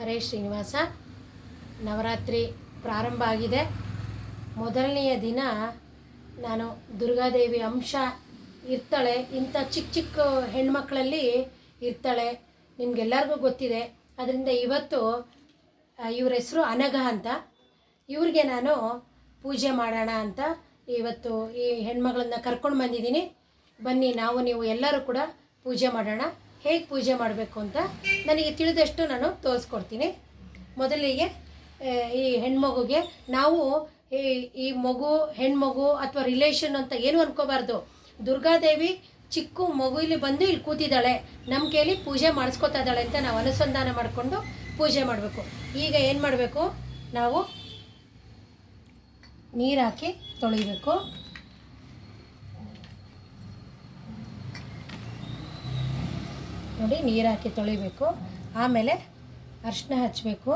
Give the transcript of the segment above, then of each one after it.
ಹರೇ ಶ್ರೀನಿವಾಸ. ನವರಾತ್ರಿ ಪ್ರಾರಂಭ ಆಗಿದೆ. ಮೊದಲನೆಯ ದಿನ ನಾನು ದುರ್ಗಾದೇವಿ ಅಂಶ ಇರ್ತಾಳೆ. ಇಂಥ ಚಿಕ್ಕ ಚಿಕ್ಕ ಹೆಣ್ಮಕ್ಳಲ್ಲಿ ಇರ್ತಾಳೆ. ನಿಮಗೆಲ್ಲರಿಗೂ ಗೊತ್ತಿದೆ. ಅದರಿಂದ ಇವತ್ತು ಇವ್ರ ಹೆಸರು ಅನಘ ಅಂತ. ಇವ್ರಿಗೆ ನಾನು ಪೂಜೆ ಮಾಡೋಣ ಅಂತ ಇವತ್ತು ಈ ಹೆಣ್ಮಗಳನ್ನ ಕರ್ಕೊಂಡು ಬಂದಿದ್ದೀನಿ. ಬನ್ನಿ, ನಾವು ನೀವು ಎಲ್ಲರೂ ಕೂಡ ಪೂಜೆ ಮಾಡೋಣ. ಹೇಗೆ ಪೂಜೆ ಮಾಡಬೇಕು ಅಂತ ನನಗೆ ತಿಳಿದಷ್ಟು ನಾನು ತೋರಿಸ್ಕೊಡ್ತೀನಿ. ಮೊದಲಿಗೆ ಈ ಹೆಣ್ಮಗುಗೆ ನಾವು ಈ ಮಗು, ಹೆಣ್ಮಗು ಅಥವಾ ರಿಲೇಷನ್ ಅಂತ ಏನು ಅನ್ಕೋಬಾರ್ದು. ದುರ್ಗಾದೇವಿ ಚಿಕ್ಕ ಮಗು ಇಲ್ಲಿ ಬಂದು ಇಲ್ಲಿ ಕೂತಿದ್ದಾಳೆ. ನಮ್ಮ ಕೈಲಿ ಪೂಜೆ ಮಾಡಿಸ್ಕೊತಾ ಇದ್ದಾಳೆ ಅಂತ ನಾವು ಅನುಸಂಧಾನ ಮಾಡಿಕೊಂಡು ಪೂಜೆ ಮಾಡಬೇಕು. ಈಗ ಏನು ಮಾಡಬೇಕು? ನಾವು ನೀರು ಹಾಕಿ ತೊಳಿಬೇಕು ನೋಡಿ ನೀರು ಹಾಕಿ ತೊಳಿಬೇಕು. ಆಮೇಲೆ ಅರಿಶಿನ ಹಚ್ಚಬೇಕು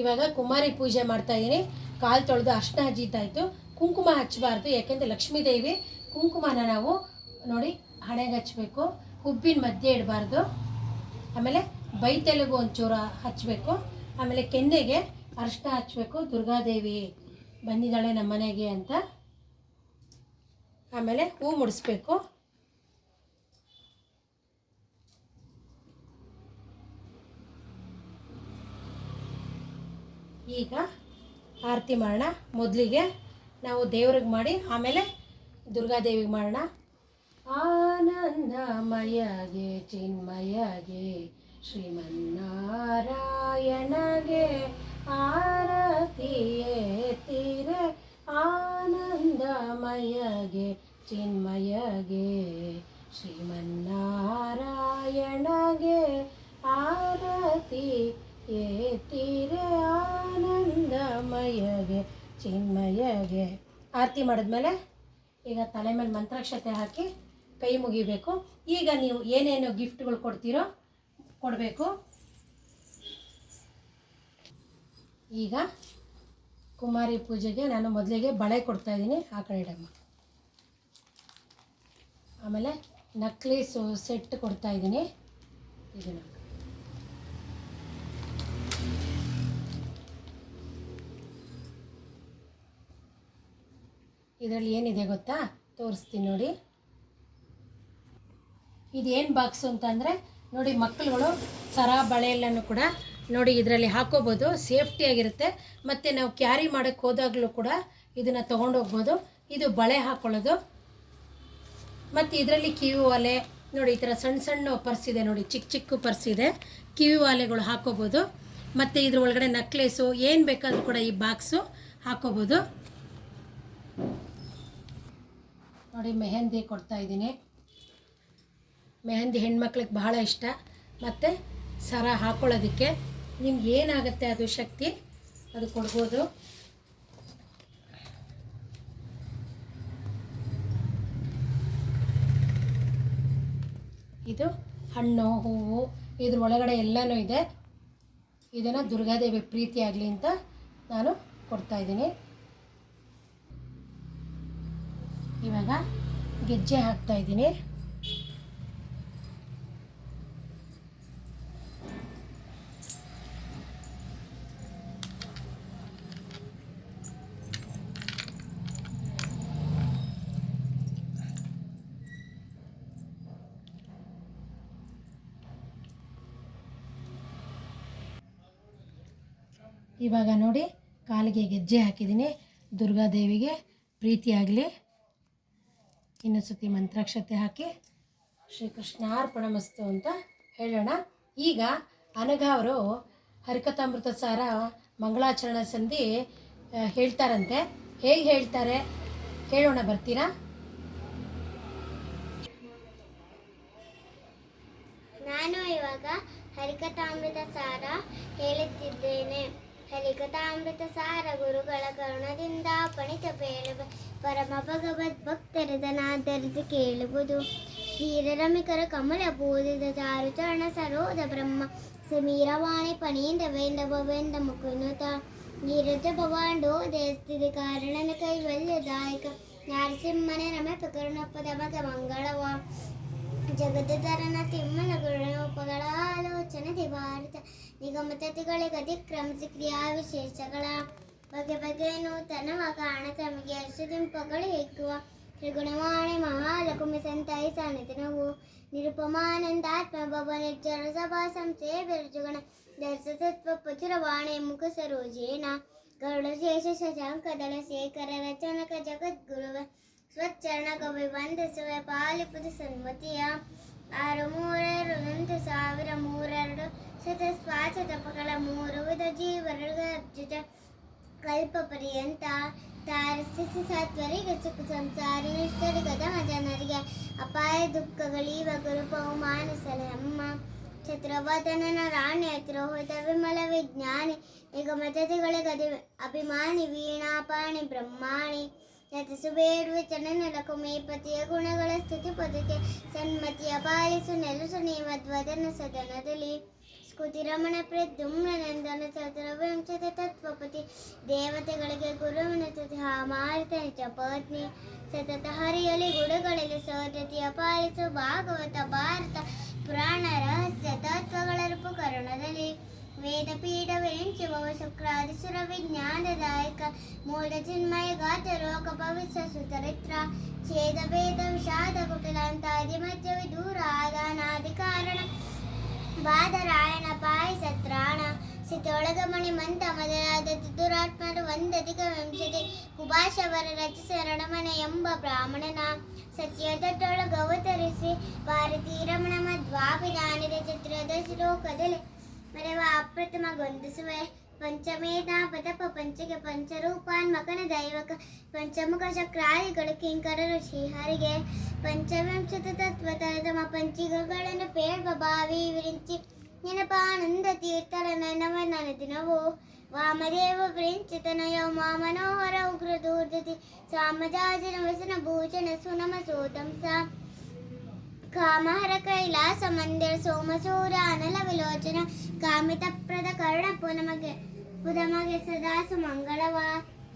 ಇವಾಗ ಕುಮಾರಿ ಪೂಜೆ ಮಾಡ್ತಾ ಇದ್ದೀನಿ ಕಾಲು ತೊಳೆದು ಅರ್ಶಿನ ಹಜ್ಜಿದ್ದಾಯಿತು ಕುಂಕುಮ ಹಚ್ಚಬಾರ್ದು, ಯಾಕೆಂದರೆ ಲಕ್ಷ್ಮೀದೇವಿ ಕುಂಕುಮನ ನಾವು ನೋಡಿ ಹಣೆಗೆ ಹಚ್ಚಬೇಕು. ಹುಬ್ಬಿನ ಮಧ್ಯೆ ಇಡಬಾರ್ದು. ಆಮೇಲೆ ಬೈತೆಲೆಗೂ ಒಂಚೂರು ಹಚ್ಚಬೇಕು ಆಮೇಲೆ ಕೆನ್ನೆಗೆ ಅರಿಶಿನ ಹಚ್ಚಬೇಕು ದುರ್ಗಾದೇವಿ ಬಂದಿದ್ದಾಳೆ ನಮ್ಮ ಮನೆಗೆ ಅಂತ. ಆಮೇಲೆ ಹೂ ಮುಡಿಸ್ಬೇಕು. ಈಗ ಆರತಿ ಮಾಡೋಣ. ಮೊದಲಿಗೆ ನಾವು ದೇವ್ರಿಗೆ ಮಾಡಿ, ಆಮೇಲೆ ದುರ್ಗಾದೇವಿಗೆ ಮಾಡೋಣ. ಆನಂದಮಯಗೆ ಚಿನ್ಮಯಗೆ ಶ್ರೀಮನ್ನಾರಾಯಣಗೆ ಆರತಿಯೇ ತೀರ, ಆನಂದಮಯಗೆ ಚಿನ್ಮಯಗೆ, ಶ್ರೀಮನ್ನಾರಾಯಣಗೆ ಆರತಿ ಏತಿರೆ ಆನಂದಮಯಗೆ ಚಿನ್ಮಯಗೆ. ಆರತಿ ಮಾಡಿದ್ಮೇಲೆ ಈಗ ತಲೆ ಮೇಲೆ ಮಂತ್ರಾಕ್ಷತೆ ಹಾಕಿ ಕೈ ಮುಗಿಬೇಕು. ಈಗ ನೀವು ಏನೇನು ಗಿಫ್ಟ್ಗಳು ಕೊಡ್ತೀರೋ ಕೊಡಬೇಕು. ಈಗ ಕುಮಾರಿ ಪೂಜೆಗೆ ನಾನು ಮೊದಲಿಗೆ ಬಳೆ ಕೊಡ್ತಾ ಇದ್ದೀನಿ, ಆ ಕಡೆ ಇಡಮ್ಮ. ಆಮೇಲೆ ನಕ್ಲೀಸು ಸೆಟ್ ಕೊಡ್ತಾ ಇದ್ದೀನಿ. ಇದನ್ನು ಇದರಲ್ಲಿ ಏನಿದೆ ಗೊತ್ತಾ? ತೋರಿಸ್ತೀನಿ ನೋಡಿ. ಇದೇನು ಬಾಕ್ಸು ಅಂತಂದರೆ ನೋಡಿ ಮಕ್ಕಳುಗಳು ಸರ ಬಳೆ ಎಲ್ಲನೂ ಕೂಡ ನೋಡಿ ಇದರಲ್ಲಿ ಹಾಕೋಬೋದು. ಸೇಫ್ಟಿಯಾಗಿರುತ್ತೆ ಮತ್ತು ನಾವು ಕ್ಯಾರಿ ಮಾಡೋಕ್ಕೆ ಹೋದಾಗಲೂ ಕೂಡ ಇದನ್ನು ತೊಗೊಂಡೋಗ್ಬೋದು. ಇದು ಬಳೆ ಹಾಕ್ಕೊಳ್ಳೋದು ಮತ್ತು ಇದರಲ್ಲಿ ಕಿವಿ ಒಲೆ ನೋಡಿ ಈ ಥರ ಸಣ್ಣ ಸಣ್ಣ ಪರ್ಸ್ ಇದೆ ನೋಡಿ ಚಿಕ್ಕ ಚಿಕ್ಕ ಪರ್ಸ್ ಇದೆ. ಕಿವಿ ಒಲೆಗಳು ಹಾಕೋಬೋದು. ಮತ್ತು ಇದ್ರ ಒಳಗಡೆ ನಕ್ಲೇಸು ಏನು ಬೇಕಾದರೂ ಕೂಡ ಈ ಬಾಕ್ಸು ಹಾಕೋಬೋದು. ನೋಡಿ ಮೆಹಂದಿ ಕೊಡ್ತಾ ಇದ್ದೀನಿ. ಮೆಹಂದಿ ಹೆಣ್ಮಕ್ಳಿಗೆ ಬಹಳ ಇಷ್ಟ. ಮತ್ತು ಸರ ಹಾಕ್ಕೊಳ್ಳೋದಕ್ಕೆ ನಿಮ್ಗೆ ಏನಾಗುತ್ತೆ ಅದು ಶಕ್ತಿ? ಅದು ಕೊಡ್ಬೋದು. ಇದು ಹಣ್ಣು, ಹೂವು, ಇದ್ರ ಒಳಗಡೆ ಎಲ್ಲನೂ ಇದೆ. ಇದನ್ನು ದುರ್ಗಾದೇವಿ ಪ್ರೀತಿ ಆಗಲಿ ಅಂತ ನಾನು ಕೊಡ್ತಾ ಇದ್ದೀನಿ. ಇವಾಗ ಗೆಜ್ಜೆ ಹಾಕ್ತಾ ಇವಾಗ ನೋಡಿ ಕಾಲಿಗೆ ಗೆಜ್ಜೆ ಹಾಕಿದ್ದೀನಿ. ದುರ್ಗಾದೇವಿಗೆ ಪ್ರೀತಿಯಾಗಲಿ. ಇನ್ನು ಸತಿ ಮಂತ್ರಾಕ್ಷತೆ ಹಾಕಿ ಶ್ರೀಕೃಷ್ಣಾರ್ಪಣಮಸ್ತು ಅಂತ ಹೇಳೋಣ. ಈಗ ಅನಘ ಅವರು ಹರಿಕಥಾಮೃತ ಸಾರ ಮಂಗಳಾಚರಣ ಸಂಧಿ ಹೇಳ್ತಾರಂತೆ. ಹೇಗೆ ಹೇಳ್ತಾರೆ? ಹೇಳೋಣ, ಬರ್ತೀರಾ? ನಾನು ಇವಾಗ ಹರಿಕಥಾಮೃತ ಸಾರ ಹೇಳುತ್ತಿದ್ದೇನೆ. ಹರಿಕಥಾಮೃತ ಸಾರ ಗುರುಗಳ ಕರುಣದಿಂದ ಪಣಿತ ಬೇಳುವ ಪರಮ ಭಗವದ್ ಭಕ್ತರದನಾದರಿದು ಕೇಳುವುದು. ಶ್ರೀರಮಿಕರ ಕಮಲ ಪೂಜಿತ ಚಾರು ಚರಣ ಸರೋದ ಬ್ರಹ್ಮ, ಸಮೀರವಾಣಿ ಪಣೀಂದ ವೇಂದ ಭವೇಂದ ಮುಕುನುತ, ನೀರಜ ಭವಾಂಡೋ ದೇಸ್ತಿದೆ ಕಾರಣನ ಕೈವಲ್ಯದಾಯಕ, ನರಸಿಂಹನೆ ರಮೆ ಮಗ ಮಂಗಳವ ಜಗದರನ ತಿಮ್ಮನ ಗುಣೋಪಗಳ ಆಲೋಚನೆ ಭಾರತ ನಿಗಮತತಿಗಳಿಗೆ ಅತಿಕ್ರಮಿಸಿ ಕ್ರಿಯಾ ವಿಶೇಷಗಳ ಬಗೆ ಬಗೆ ನೂತನವ ಕಾಣ ತಮಗೆ ಹರ್ಷದಿಂಪಗಳು ಹೆಕ್ಕುವ ತ್ರಿಗುಣವಾಣಿ ಮಹಾಲಕುಮಿ ಸಂತಾಯಿ ಸಾನಿತಿನವು ನಿರುಪಮಾನಂದಾತ್ಮ ಭವ ನಿರ್ಜರ ಸಭಾ ಸಂಶಯ ಬಿರುಜುಗಣ ದರ್ಶಸತ್ವ ಪಚುರವಾಣಿ ಮುಖ ಸರೋಜೇನ ಗರುಡ ಶೇಷ ಶಶಾಂಕ ದಳ ಶೇಖರ ರಚನಕ ಜಗದ್ಗುರುವ ಸ್ವಚ್ಚರಣ ಕವಿ ವಂದಿಸುವ ಪಾಲಿಪುದ ಸನ್ಮತಿಯ ಆರು ಮೂರರು ಒಂದು ಸಾವಿರ ಮೂರೆರಡು ಶತ ಸ್ವಾಚ ತಪಗಳ ಮೂರು ವಿಧ ಜೀವರ್ಗ ಅರ್ಜಿತ ಕಲ್ಪ ಪರ್ಯಂತ ತಾರಸಿಸಿ ಸತ್ವರಿಗೆ ಸುಖ ಸಂಸಾರಿ ನಿಷ್ಠರಿಗದ ಜನರಿಗೆ ಅಪಾಯ ದುಃಖಗಳೀವ ಗುರುಪವು ಮಾನಸಲೆ ಅಮ್ಮ. ಛತ್ರವದನನ ರಾಣಿ ದ್ರೋಹಿತ ವಿಮಲ ವಿಜ್ಞಾನಿ ನಿಗಮತತಿಗಳ ಗದಿ ಅಭಿಮಾನಿ ವೀಣಾಪಾಣಿ ಬ್ರಹ್ಮಾಣಿ. ಯತಿಸು ಬೇಡುವೆ ಚನನಲಕು ಮೇಪತಿಯ ಗುಣಗಳ ಸ್ಥಿತಿ ಪದಕ್ಕೆ ಸನ್ಮತಿಯ ಪಾಲಿಸು ನೆಲಸು ನೇಮಧ್ವದನ ಸದನದಲ್ಲಿ. ಸ್ಕುತಿರಮಣ ನಂದನ ಚತುರವಿಂಶತಿ ತತ್ವಪತಿ. ದೇವತೆಗಳಿಗೆ ಗುರುವಿನ ತಥಾ ನಿಜ ಪತ್ನಿ. ಸತತ ಹರಿಯಲಿ ಗುಡುಗಳಿಗೆ ಸೋದತಿಯ ಪಾಲಿಸು ಭಾಗವತ, ಭಾರತ, ಪುರಾಣ, ರಹಸ್ಯ, ತತ್ವಗಳ ರೂಪು ಕರುಣದಲ್ಲಿ. ವೇದ ಪೀಠ ವೆಂಚುವ ಶುಕ್ರಾದಿಸುರ ವಿಜ್ಞಾನದಾಯಕ ಮೂಲ ಚಿನ್ಮಯ ಗಾತ ರೋಗ ಭವಿಷ್ಯ ಸುಚರಿತ್ರ ಛೇದ ಭೇದ ವಿಷಾದ ಕುಟಿಲಾಂತಾದಿ ಮಧ್ಯ ವಿದೂರ ಆದಾನಾದಿ ಕಾರಣ ಬಾದರಾಯಣ ಪಾಯಿ ಸತ್ರಾಣ ಸಿತೊಳಗಮಣಿ ಮಂತ ಮೊದಲಾದ ದುರಾತ್ಮರು ಒಂದಧಿಕ ವಂಶದಿ ಕುಭಾಷವರ ರಚಿಸ ರಣಮನೆ ಎಂಬ ಬ್ರಾಹ್ಮಣನ ಸತ್ಯದೊಳಗ ಅವತರಿಸಿ ಭಾರತೀ ರಮಣ ಮಧ್ವಾಭಿಧಾನಿದ ಚಿತ್ರದ ಶ್ಲೋಕದಲ್ಲಿ ಮರೆವ ಅಪ್ರತಿಮ ಗೊಂದಿಸುವೆ. ಪಂಚಮೇಧ ಪದಪ ಪಂಚಗೆ ಪಂಚರೂಪಾನ್ ಮಕನ ದೈವಕ. ಪಂಚಮುಖ ಚಕ್ರಾದಿಗಳು ಕಿಂಕರರು ಶ್ರೀಹರಿಗೆ. ಪಂಚವಿಂಶತ ತತ್ವ ತಮ ಪಂಚಿಗಳನ್ನು ಪೇಳ್ವ ಬಾವಿ ವಿರಿಂಚಿ. ನೆನಪಾನಂದ ತೀರ್ಥರ ನನವನ ದಿನವು. ವಾಮದೇವ ವಿರಿಂಚಿತನಯ ಮಾ ಮನೋಹರ ಉಗ್ರ ದೂರ್ದತಿ ಸಾಮಜಾಜನ ವಸನ ಭೂಷಣ ಸುನಮ ಸೋದಂಸ ಕಾಮಹರ ಕೈಲಾಸ ಮಂದಿರ ಸೋಮಸೂರ ಅನಲ ವಿಲೋಚನ ಕಾಮಿತಪ್ರದ ಕರ್ಣಪು ನಮಗೆ ಪುದಮಗೆ ಸದಾ ಸುಮಂಗಳವ,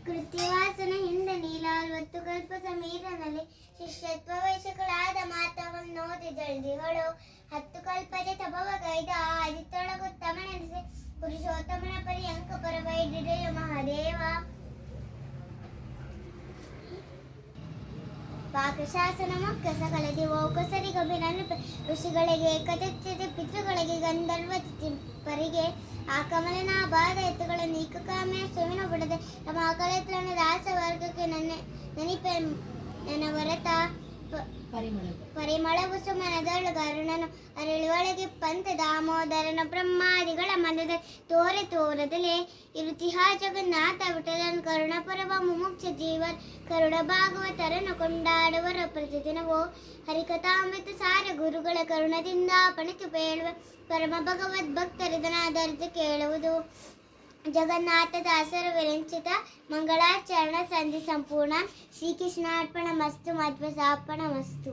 ಕೃತ್ಯವಾಸನ ಹಿಂದೆ ನೀಲಾಲ್ವತ್ತು ಕಲ್ಪ ಸಮೀರನಲ್ಲಿ ಶಿಷ್ಯತ್ವ ವಯಸ್ಸುಗಳಾದ ಮಾತವನ್ನು ಓದಿ ಜಲ್ದಿಗಳು ಹತ್ತು ಕಲ್ಪದ ತಪವ ಗೈದ ಆದಿತ್ಯೊಳಗುತ್ತಮನೆನಿಸಿ ಪುರುಷೋತ್ತಮನ ಪಾಕಶಾಸನ ಮೊಕ್ಕ ಕಳೆದಿ ಓಕಸರಿ ಗಂಭೀರನು ಋಷಿಗಳಿಗೆ ಏಕದಚ್ಚತೆ ಪಿತೃಗಳಿಗೆ ಗಂಧರ್ವ ಪರಿಗೆ ಆ ಕಮಲನ ಬಾದ ಎತ್ತುಗಳ ನೀಕ ಕಾಮ್ಯ ಸುವಿನ ಬಿಡದೆ ತಮ್ಮ ಅಕಲೆತ್ರನ ದಾಸ ವರ್ಗಕ್ಕೆ ನನ್ನ ನೆನಪೆ ನನ್ನ ವರತ ಪರಿಮಳವು. ಸುಮನದಳು ಗರುಣನು ಅರಳುವಳಗೆ ಪಂತ ದಾಮೋದರನ ಬ್ರಹ್ಮಾದಿಗಳ ಮನದ ತೋರೆ ತೋರದಲೆ ಇರುತಿಹ ಜಗನ್ನಾಥ ಕರುಣ ಪರವ ಮುಮುಕ್ಷ ಜೀವನ್ ಕರುಣ ಭಾಗವತರನ್ನು ಕೊಂಡಾಡುವರ. ಪ್ರತಿದಿನವೋ ಹರಿಕಥಾಮೃತ ಸಾರ ಗುರುಗಳ ಕರುಣದಿಂದ ಪಣಿತು ಪೇಳುವ. ಪರಮ ಭಗವದ್ ಭಕ್ತರಿದನಾದರ್ಜ ಕೇಳುವುದು. ಜಗನ್ನಾಥ ದಾಸರ ವಿರಂಚಿತ ಮಂಗಳಾಚರಣ ಸಂಧಿ ಸಂಪೂರ್ಣ ಶ್ರೀಕೃಷ್ಣಾರ್ಪಣ ಮಸ್ತು ಶ್ರೀಕೃಷ್ಣಾರ್ಪಣಮಸ್ತು. ಮಸ್ತು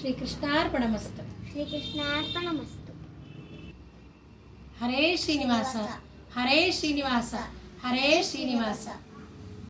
ಶ್ರೀಕೃಷ್ಣಾರ್ಪಣ ಮಸ್ತು ಶ್ರೀಕೃಷ್ಣಾರ್ಪಣ ಮಸ್ತು ಹರೇ ಶ್ರೀನಿವಾಸ ಹರೇ ಶ್ರೀನಿವಾಸ ಹರೇ ಶ್ರೀನಿವಾಸ.